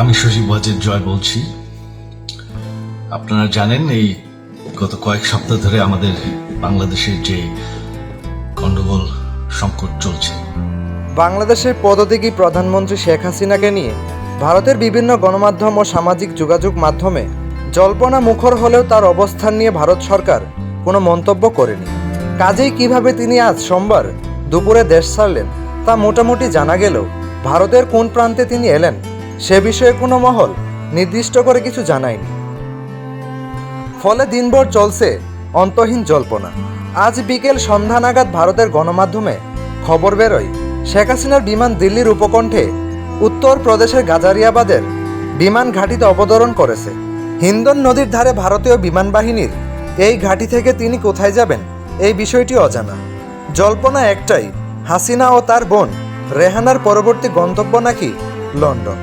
আমি সজীব ওয়াজেদ জয় বলছি। আপনারা জানেন এই গত কয়েক সপ্তাহ ধরে আমাদের বাংলাদেশের যে গন্ডগোল সংকট চলছে। বাংলাদেশের পদত্যাগী প্রধানমন্ত্রী শেখ হাসিনাকে নিয়ে ভারতের বিভিন্ন গণমাধ্যম ও সামাজিক যোগাযোগ মাধ্যমে জল্পনা মুখর হলেও তার অবস্থান নিয়ে ভারত সরকার কোনো মন্তব্য করেনি। কাজেই কীভাবে তিনি আজ সোমবার দুপুরে দেশ ছাড়লেন তা মোটামুটি জানা গেলেও ভারতের কোন প্রান্তে তিনি এলেন সে বিষয়ে কোনো মহল নির্দিষ্ট করে কিছু জানায়নি। ফলে দিনভর চলছে অন্তহীন জল্পনা। আজ বিকেল সন্ধ্যা নাগাদ ভারতের গণমাধ্যমে খবর বেরোয়, শেখ হাসিনার বিমান দিল্লির উপকণ্ঠে উত্তর প্রদেশের গাজারিয়াবাদের বিমান ঘাঁটিতে অবতরণ করেছে। হিন্দন নদীর ধারে ভারতীয় বিমান বাহিনীর এই ঘাঁটি থেকে তিনি কোথায় যাবেন, এই বিষয়টি অজানা। জল্পনা একটাই, হাসিনা ও তার বোন রেহানার পরবর্তী গন্তব্য নাকি লন্ডন।